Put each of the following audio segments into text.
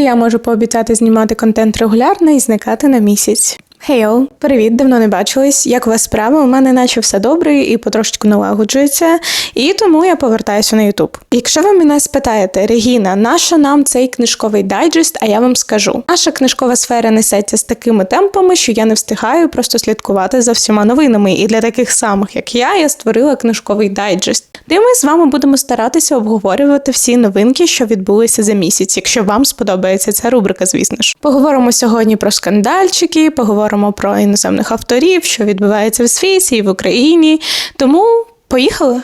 Я можу пообіцяти знімати контент регулярно і зникати на місяць. Хейо, привіт, давно не бачились. Як у вас справи? У мене наче все добре і потрошечку налагоджується, і тому я повертаюся на Ютуб. Якщо ви мене спитаєте, Регіна, нащо нам цей книжковий дайджест? А я вам скажу, наша книжкова сфера несеться з такими темпами, що я не встигаю просто слідкувати за всіма новинами. І для таких самих, як я, я створила книжковий дайджест, де ми з вами будемо старатися обговорювати всі новинки, що відбулися за місяць. Якщо вам сподобається ця рубрика, звісно ж. Поговоримо сьогодні про скандальчики, поговоримо про іноземних авторів, що відбувається в світі і в Україні. Тому поїхали!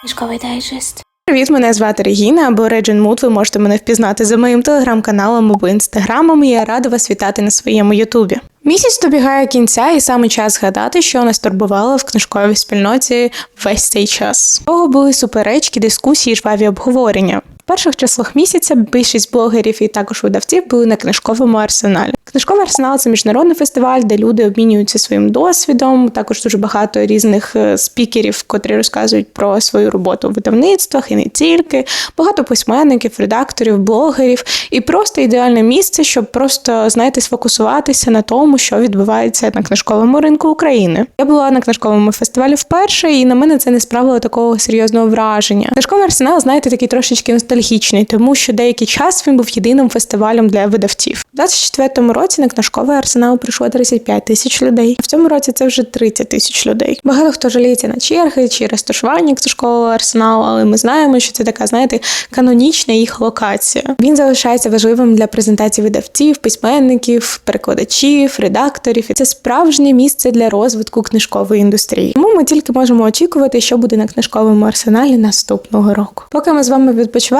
Книжковий дайджест. Привіт, мене звати Регіна або Реджин Мут. Ви можете мене впізнати за моїм телеграм-каналом або інстаграмом. і Я рада вас вітати на своєму Ютубі. Місяць добігає кінця, і саме час згадати, що нас турбувало в книжковій спільноті весь цей час. Того були суперечки, дискусії, жваві обговорення. Перших числах місяця більшість блогерів і також видавців були на книжковому арсеналі. Книжковий арсенал це міжнародний фестиваль, де люди обмінюються своїм досвідом. Також дуже багато різних е, спікерів, котрі розказують про свою роботу у видавництвах і не тільки. Багато письменників, редакторів, блогерів, і просто ідеальне місце, щоб просто знаєте, сфокусуватися на тому, що відбувається на книжковому ринку України. Я була на книжковому фестивалі вперше, і на мене це не справило такого серйозного враження. Книжковий арсенал, знаєте, такий трошечки ностальгічний, тому що деякий час він був єдиним фестивалем для видавців. У 24-му році на книжковий арсенал прийшло 35 тисяч людей. В цьому році це вже 30 тисяч людей. Багато хто жаліється на черги чи розташування книжкового арсеналу, але ми знаємо, що це така, знаєте, канонічна їх локація. Він залишається важливим для презентації видавців, письменників, перекладачів, редакторів. І це справжнє місце для розвитку книжкової індустрії. Тому ми тільки можемо очікувати, що буде на книжковому арсеналі наступного року. Поки ми з вами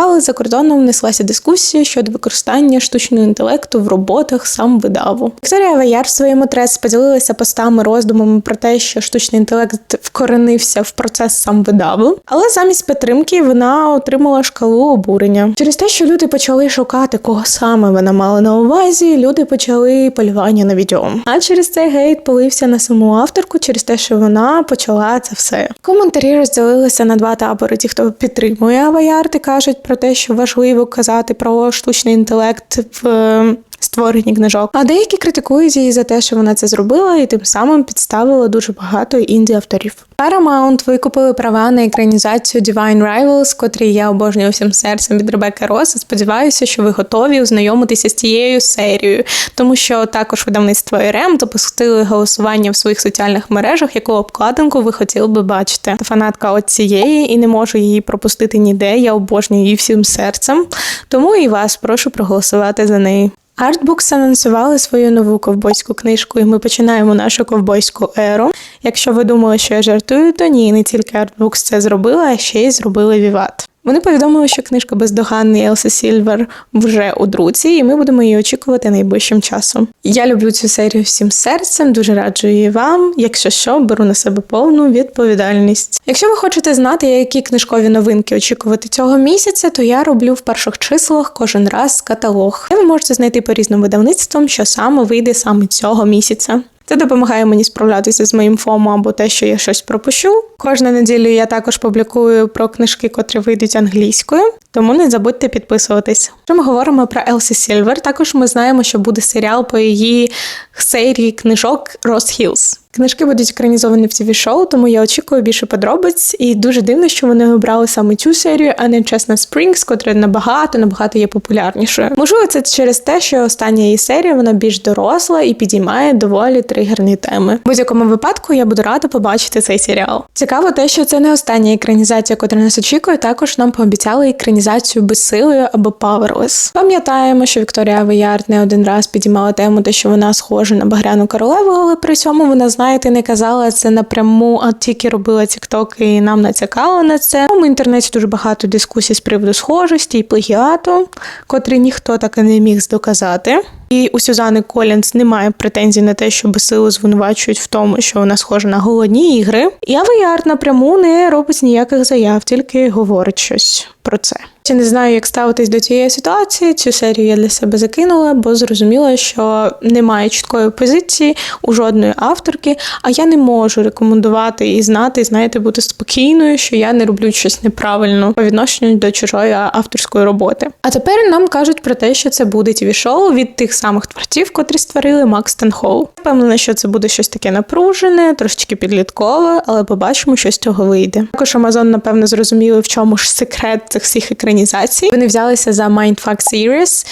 відпочивали, за кордоном внеслася дискусія щодо використання штучного інтелекту в роботах сам видаву. Вікторія Ваяр в своєму трес поділилася постами роздумами про те, що штучний інтелект вкоренився в процес сам видаву, але замість підтримки вона отримала шкалу обурення через те, що люди почали шукати, кого саме вона мала на увазі. Люди почали полювання на відео. А через цей гейт полився на саму авторку через те, що вона почала це все. Коментарі розділилися на два табори: ті, хто підтримує Аваярд і кажуть про те, що важливо казати про штучний інтелект в. Створенні книжок, а деякі критикують її за те, що вона це зробила, і тим самим підставила дуже багато інді авторів. Paramount викупили права на екранізацію Divine Rivals, котрі я обожнюю всім серцем від Ребекки Росс. Сподіваюся, що ви готові ознайомитися з цією серією, тому що також видавництво РМ запустили голосування в своїх соціальних мережах, яку обкладинку ви хотіли би бачити. Фанатка от цієї і не можу її пропустити ніде. Я обожнюю її всім серцем. Тому і вас прошу проголосувати за неї. Artbooks анонсували свою нову ковбойську книжку, і ми починаємо нашу ковбойську еру. Якщо ви думали, що я жартую, то ні, не тільки Artbooks це зробила, а ще й зробили Віват. Вони повідомили, що книжка бездоганний Елси Сільвер вже у друці, і ми будемо її очікувати найближчим часом. Я люблю цю серію всім серцем, дуже раджу її вам. Якщо що, беру на себе повну відповідальність. Якщо ви хочете знати, які книжкові новинки очікувати цього місяця, то я роблю в перших числах кожен раз каталог. Ви можете знайти по різним видавництвам, що саме вийде саме цього місяця. Це допомагає мені справлятися з моїм ФОМО або те, що я щось пропущу. Кожну неділю я також публікую про книжки, котрі вийдуть англійською, тому не забудьте підписуватись. Що ми говоримо про Елсі Сільвер, також ми знаємо, що буде серіал по її серії книжок Рос Хілс. Книжки будуть екранізовані в тв шоу тому я очікую більше подробиць, і дуже дивно, що вони обрали саме цю серію, а не чесна Спрінгс, котра набагато набагато є популярнішою. Можливо, це через те, що остання її серія вона більш доросла і підіймає доволі тригерні теми. В будь-якому випадку я буду рада побачити цей серіал. Цікаво те, що це не остання екранізація, котра нас очікує. Також нам пообіцяли екранізацію безсилою або Powerless. Пам'ятаємо, що Вікторія Веярд не один раз підіймала тему, те, що вона схожа на Багряну королеву, але при цьому вона знаєте, не казала це напряму, а тільки робила тікток і нам нацякала на це. У інтернеті дуже багато дискусій з приводу схожості і плагіату, котрі ніхто так і не міг доказати. І у Сюзани Колінс немає претензій на те, що Басилу звинувачують в тому, що вона схожа на голодні ігри. І Авіард напряму не робить ніяких заяв, тільки говорить щось про це. Ще не знаю, як ставитись до цієї ситуації. Цю серію я для себе закинула, бо зрозуміла, що немає чіткої позиції у жодної авторки, а я не можу рекомендувати і знати, знаєте, бути спокійною, що я не роблю щось неправильно по відношенню до чужої авторської роботи. А тепер нам кажуть про те, що це буде тіві-шоу від тих самих творців, котрі створили Макс Тенхоу. Впевнена, що це буде щось таке напружене, трошечки підліткове, але побачимо, що з цього вийде. Також Amazon, напевно, зрозуміли, в чому ж секрет цих всіх екранізацій. Вони взялися за Mindfuck Series,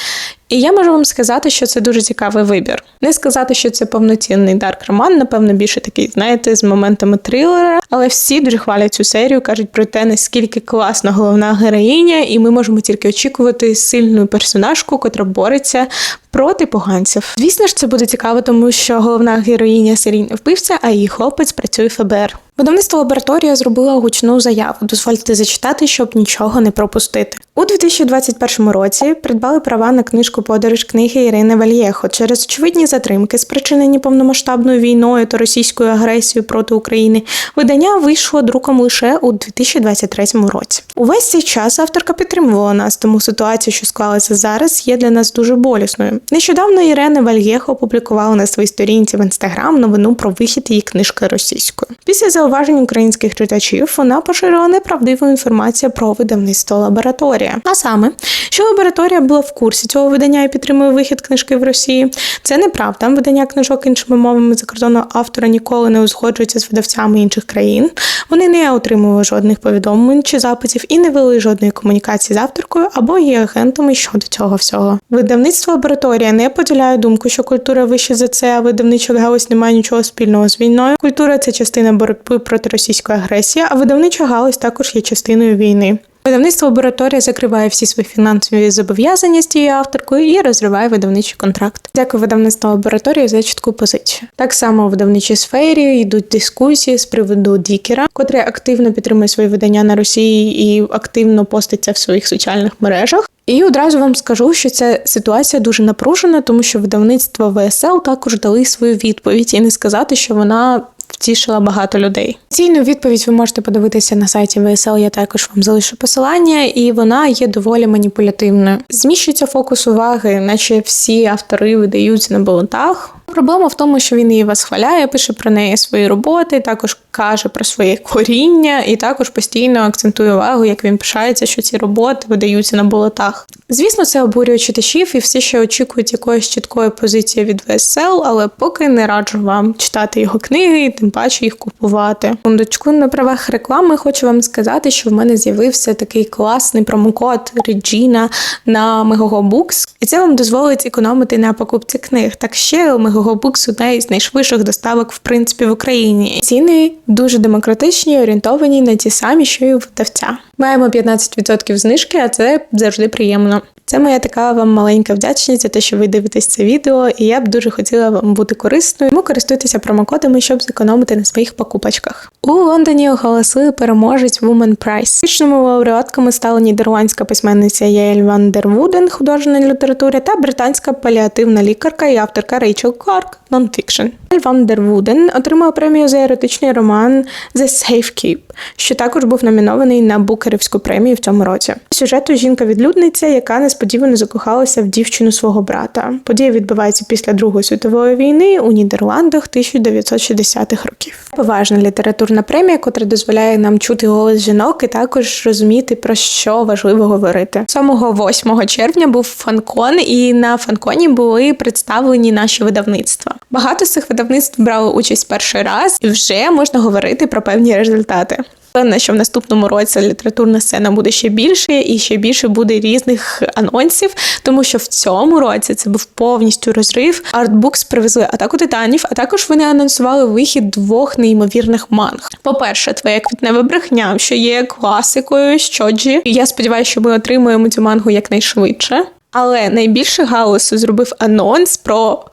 і я можу вам сказати, що це дуже цікавий вибір. Не сказати, що це повноцінний дарк роман, напевно, більше такий, знаєте, з моментами трилера. Але всі дуже хвалять цю серію, кажуть про те, наскільки класна головна героїня, і ми можемо тільки очікувати сильну персонажку, котра бореться проти поганців. Звісно ж, це буде цікаво, тому що головна героїня серійна вбивця, а її хлопець працює в ФБР. Видавництво лабораторія зробила гучну заяву. Дозвольте зачитати, щоб нічого не пропустити. У 2021 році придбали права на книжку Подорож книги Ірини Вальєхо через очевидні затримки, спричинені повномасштабною війною та російською агресією проти України. Видання вийшло друком лише у 2023 році. Увесь цей час авторка підтримувала нас, тому ситуація, що склалася зараз, є для нас дуже болісною. Нещодавно Ірина Вальєхо опублікувала на своїй сторінці в інстаграм новину про вихід її книжки російською. Після зауважень українських читачів вона поширила неправдиву інформацію про видавництво лабораторія. А саме, що лабораторія була в курсі цього видання і підтримує вихід книжки в Росії. Це неправда. Видання книжок іншими мовами закордонного автора ніколи не узгоджується з видавцями інших країн. Вони не отримували жодних повідомлень чи запитів і не вели жодної комунікації з авторкою або її агентами щодо цього всього. Видавництво лабораторія не поділяє думку, що культура вище за це, а видавнича галузь не має нічого спільного з війною. Культура це частина боротьби проти російської агресії, а видавнича галузь також є частиною війни. Видавництво лабораторія закриває всі свої фінансові зобов'язання з тією авторкою і розриває видавничий контракт. Дякую видавництву лабораторії за чітку позицію. Так само у видавничій сфері йдуть дискусії з приводу Дікера, котрий активно підтримує свої видання на Росії і активно поститься в своїх соціальних мережах. І одразу вам скажу, що ця ситуація дуже напружена, тому що видавництво ВСЛ також дали свою відповідь, і не сказати, що вона втішила багато людей. Цільну відповідь ви можете подивитися на сайті ВСЛ. Я також вам залишу посилання, і вона є доволі маніпулятивною. Зміщується фокус уваги, наче всі автори видаються на болотах. Проблема в тому, що він її вас хваляє, пише про неї свої роботи, також каже про своє коріння, і також постійно акцентує увагу, як він пишається, що ці роботи видаються на болотах. Звісно, це обурює читачів і всі ще очікують якоїсь чіткої позиції від ВСЛ, але поки не раджу вам читати його книги, і тим паче їх купувати. Фондочку на правах реклами хочу вам сказати, що в мене з'явився такий класний промокод Regina на Megogo Books, і це вам дозволить економити на покупці книг. Так ще Megogo Books одна із найшвидших доставок в принципі в Україні. Ціни дуже демократичні, орієнтовані на ті самі, що у видавця. Маємо 15% знижки, а це завжди приємно. Це моя така вам маленька вдячність за те, що ви дивитесь це відео, і я б дуже хотіла вам бути корисною. Тому користуйтеся промокодами, щоб зекономити на своїх покупочках. У Лондоні оголосили переможець Woman Prize. Вічними лауреатками стала нідерландська письменниця Яель Ван дер Вуден, художня літератури, та британська паліативна лікарка і авторка Рейчел Кларк нонфікшн. Ван дер Вуден отримала премію за еротичний роман The Safe Keep, що також був номінований на Букерівську премію в цьому році. Сюжету жінка-відлюдниця, яка несподівано закохалася в дівчину свого брата. Подія відбувається після Другої світової війни у Нідерландах 1960-х років. Поважна літературна премія, котра дозволяє нам чути голос жінок і також розуміти про що важливо говорити. 7-8 червня був фанкон, і на фанконі були представлені наші видавництва. Багато з цих видавництв брали участь перший раз, і вже можна говорити про певні результати. Певна, що в наступному році літературна сцена буде ще більше і ще більше буде різних анонсів, тому що в цьому році це був повністю розрив. Артбукс привезли атаку титанів, а також вони анонсували вихід двох неймовірних манг. По-перше, твоя квітнева брехня, що є класикою щоджі. Я сподіваюся, що ми отримуємо цю мангу якнайшвидше. Але найбільше галасу зробив анонс про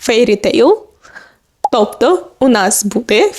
Fairy Tail, тобто у нас буде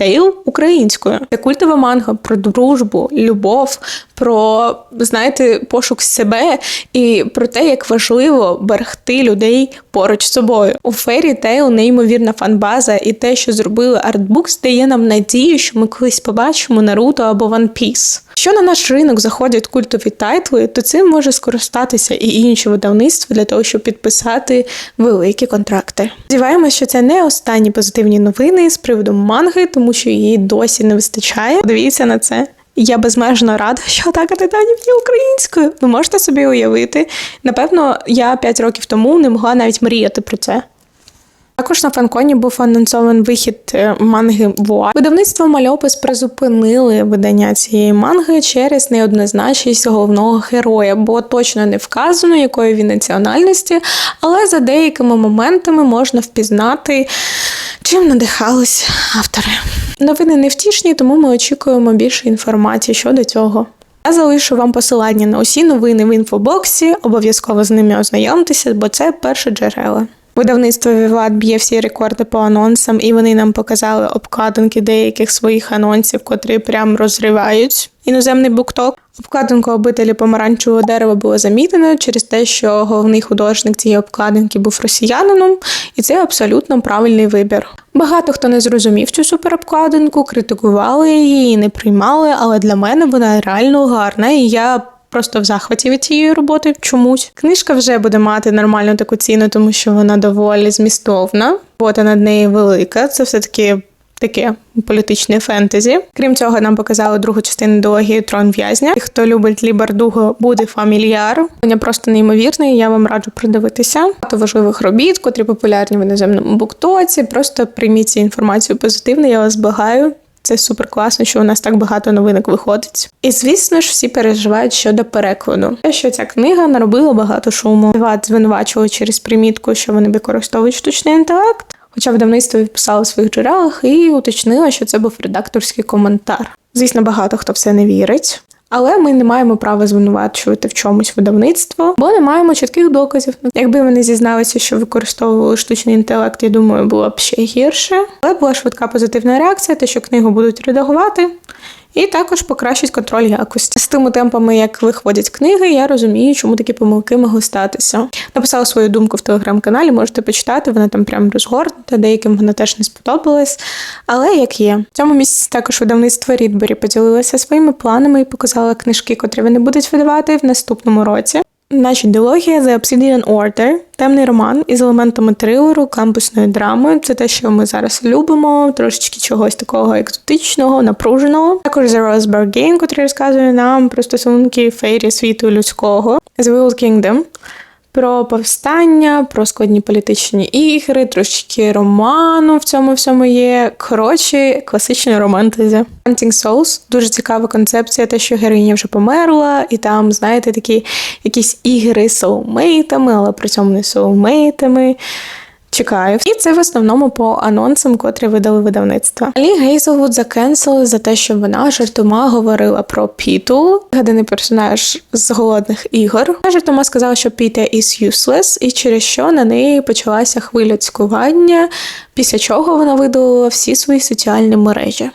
Tail українською. Це культова манга про дружбу, любов, про знаєте, пошук себе і про те, як важливо берегти людей поруч з собою. У Tail неймовірна фанбаза, і те, що зробили артбукс, дає нам надію, що ми колись побачимо Наруто або One Piece. Що на наш ринок заходять культові тайтли, то цим може скористатися і інші видавництва для того, щоб підписати великі контракти. Сподіваємося, що це не останні позитивні новини з приводу манги, тому що її досі не вистачає. Подивіться на це. Я безмежно рада, що атака титанів є українською. Ви можете собі уявити. Напевно, я 5 років тому не могла навіть мріяти про це. Також на фанконі був анонсований вихід е, манги Воа. Видавництво Мальопис призупинили видання цієї манги через неоднозначність головного героя, бо точно не вказано, якої він національності, але за деякими моментами можна впізнати, чим надихались автори. Новини невтішні, тому ми очікуємо більше інформації щодо цього. Я залишу вам посилання на усі новини в інфобоксі. Обов'язково з ними ознайомтеся, бо це перше джерела. Видавництво Віват б'є всі рекорди по анонсам, і вони нам показали обкладинки деяких своїх анонсів, котрі прям розривають іноземний букток. Обкладинку обителі помаранчевого дерева було замітено через те, що головний художник цієї обкладинки був росіянином, і це абсолютно правильний вибір. Багато хто не зрозумів цю суперобкладинку, критикували її не приймали, але для мене вона реально гарна, і я просто в захваті від цієї роботи чомусь. Книжка вже буде мати нормальну таку ціну, тому що вона доволі змістовна. Робота над нею велика. Це все-таки таке політичне фентезі. Крім цього, нам показали другу частину дилогії Трон в'язня. І Хто любить Лібардуго, буде фамільяр. Вона просто неймовірний. Я вам раджу придивитися. Багато важливих робіт, котрі популярні в іноземному буктоці. Просто прийміть цю інформацію позитивно. Я вас благаю. Це супер класно, що у нас так багато новинок виходить. І звісно ж, всі переживають щодо перекладу. Те, що ця книга наробила багато шуму. Ват звинувачували через примітку, що вони використовують штучний інтелект. Хоча видавництво відписало в своїх джерелах і уточнило, що це був редакторський коментар. Звісно, багато хто в не вірить. Але ми не маємо права звинувачувати в чомусь видавництво, бо не маємо чітких доказів. Якби вони зізналися, що використовували штучний інтелект, я думаю, було б ще гірше. Але була швидка позитивна реакція, те, що книгу будуть редагувати. І також покращить контроль якості. З тими темпами, як виходять книги, я розумію, чому такі помилки могли статися. Написала свою думку в телеграм-каналі, можете почитати, вона там прям розгорнута, деяким вона теж не сподобалась. Але як є. В цьому місяці також видавництво Рідбері поділилося своїми планами і показала книжки, котрі вони будуть видавати в наступному році. Наша ідеологія The Obsidian Order – темний роман із елементами трилеру, кампусної драми. Це те, що ми зараз любимо, трошечки чогось такого екзотичного, напруженого. Також The Rose Game, який розказує нам про стосунки фейрі світу людського. The Wild Kingdom – про повстання, про складні політичні ігри, трошечки роману в цьому всьому є. Коротше, класичний романтезі. Hunting Souls дуже цікава концепція, те, що героїня вже померла, і там, знаєте, такі якісь ігри з соулмейтами, але при цьому не соулмейтами. Чекаю. І це в основному по анонсам, котрі видали видавництва. Лі Гейзелвуд закенсили за те, що вона жартома говорила про Піту, гаданий персонаж з голодних ігор. Вона жартома сказала, що Піта is useless, і через що на неї почалася хвиля цькування, після чого вона видалила всі свої соціальні мережі.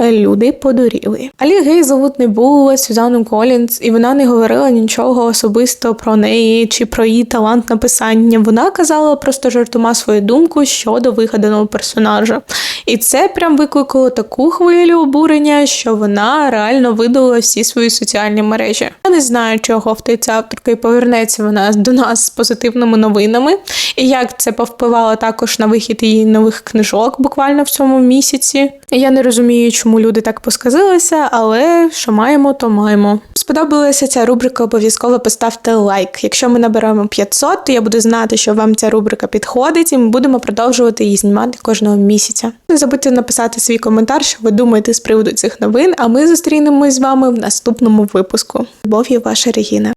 Люди подуріли. Алі Гейзелвуд не була Сюзанну Колінз, і вона не говорила нічого особисто про неї чи про її талант написання. Вона казала просто жартома свою думку щодо вигаданого персонажа. І це прям викликало таку хвилю обурення, що вона реально видалила всі свої соціальні мережі. Я не знаю, чого втається авторка і повернеться вона до нас з позитивними новинами, і як це повпливало також на вихід її нових книжок буквально в цьому місяці. Я не розумію, чому люди так посказилися, але що маємо, то маємо. Сподобалася ця рубрика, обов'язково поставте лайк. Якщо ми наберемо 500, то я буду знати, що вам ця рубрика підходить, і ми будемо продовжувати її знімати кожного місяця. Не забудьте написати свій коментар, що ви думаєте з приводу цих новин, а ми зустрінемось з вами в наступному випуску. Любов'ю, ваша Регіна.